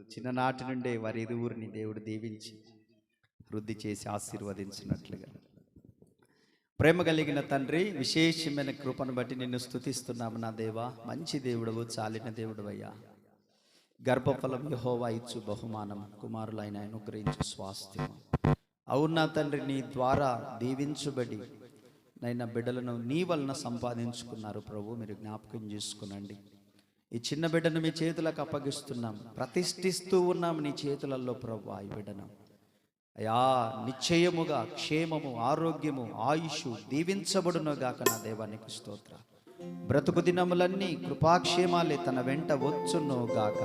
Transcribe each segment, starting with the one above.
చిన్ననాటి నుండే వారి ఇరువురిని దేవుడు దీవించి వృద్ధి చేసి ఆశీర్వదించినట్లుగా. ప్రేమ కలిగిన తండ్రి విశేషమైన కృపను బట్టి నిన్ను స్తుతిస్తున్నాము నా దేవా. మంచి దేవుడవు చాలిన దేవుడవయ్యా. గర్భఫలం యహోవా ఇచ్చు బహుమానం. కుమారులైన అనుగ్రహించు స్వాస్థ్యం అవునా తండ్రి నీ ద్వారా దీవించబడి నైనా బిడ్డలను నీ వలన సంపాదించుకున్నారు ప్రభు. మీరు జ్ఞాపకం చేసుకునండి. ఈ చిన్న బిడ్డను మీ చేతులకు అప్పగిస్తున్నాం. ప్రతిష్ఠిస్తూ ఉన్నాం నీ చేతులలో ప్రభు ఈ బిడ్డను. అయా నిశ్చయముగా క్షేమము ఆరోగ్యము ఆయుష్ దీవించబడునుగాక నా దేవానికి స్తోత్ర. బ్రతుకు దినములన్నీ కృపాక్షేమాలే తన వెంట వచ్చునుగాక.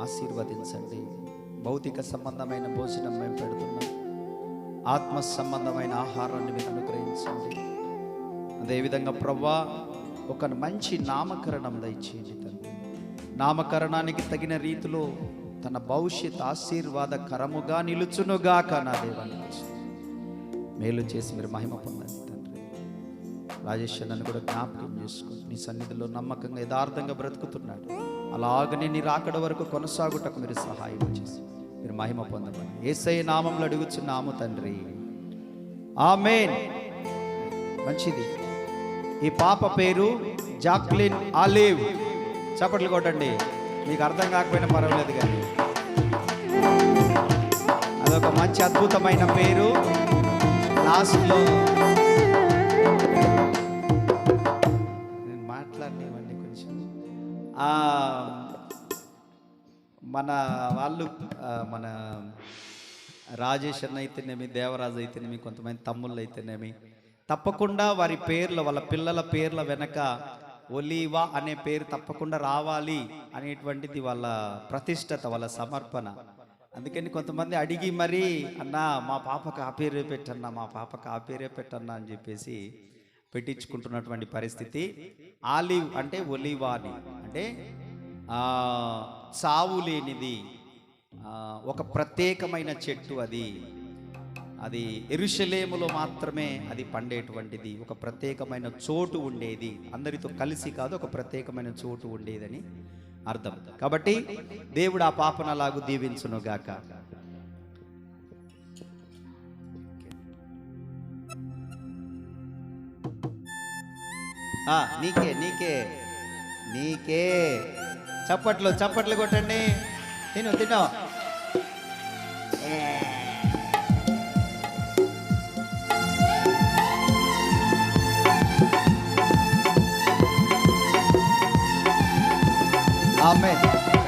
ఆశీర్వదించండి. భౌతిక సంబంధమైన భోజనం మేము పెడుతున్నాం. ఆత్మ సంబంధమైన ఆహారాన్ని మీరు అనుగ్రహించండి. అదేవిధంగా ప్రవ్వా ఒక మంచి నామకరణం దయచేయండి తండ్రి. నామకరణానికి తగిన రీతిలో తన భవిష్యత్ ఆశీర్వాదకరముగా నిలుచునుగాక నా దేవాన్ని మేలు చేసి మీరు మహిమ పొందండి తండ్రి. రాజేష్ నన్ను కూడా జ్ఞాపకం చేసుకుని నీ సన్నిధిలో నమ్మకంగా యథార్థంగా బ్రతుకుతున్నాడు. అలాగనే నీ రాకడ వరకు కొనసాగుటకు మీరు సహాయం చేసి మీరు మహిమ పొందమని ఏసై నామంలో అడుగుచున్నాము తండ్రి. ఆమెన్. మంచిది. ఈ పాప పేరు జాక్లిన్ ఆలివ్. చప్పట్లు కొట్టండి. మీకు అర్థం కాకపోయినా పర్వాలేదు కానీ. అదొక మంచి అద్భుతమైన పేరు. లాస్ట్లో. నేను మాట్లాడినవండి కొంచెం. మన వాళ్ళు మన రాజేష్ అన్న అయితేనేమి దేవరాజు అయితేనేమి కొంతమంది తమ్ముళ్ళు అయితేనేమి తప్పకుండా వారి పేర్ల వాళ్ళ పిల్లల పేర్ల వెనక ఒలీవా అనే పేరు తప్పకుండా రావాలి అనేటువంటిది వాళ్ళ ప్రతిష్టత వాళ్ళ సమర్పణ. అందుకని కొంతమంది అడిగి మరీ అన్నా మా పాపకు ఆ పేరే పెట్టన్నా మా పాపకు ఆ పేరే పెట్టన్నా అని చెప్పేసి పెట్టించుకుంటున్నటువంటి పరిస్థితి. ఆలివ్ అంటే ఒలీవా అని అంటే సావు లేనిది ఒక ప్రత్యేకమైన చెట్టు అది. అది ఎరుషలేములో మాత్రమే అది పండేటువంటిది. ఒక ప్రత్యేకమైన చోటు ఉండేది. అందరితో కలిసి కాదు ఒక ప్రత్యేకమైన చోటు ఉండేదని అర్థం. కాబట్టి దేవుడు ఆ పాపను అలాగూ దీవించునుగాక నీకే నీకే నీకే. చప్పట్లు చప్పట్లు కొట్టండి. తిను తిను. Amen.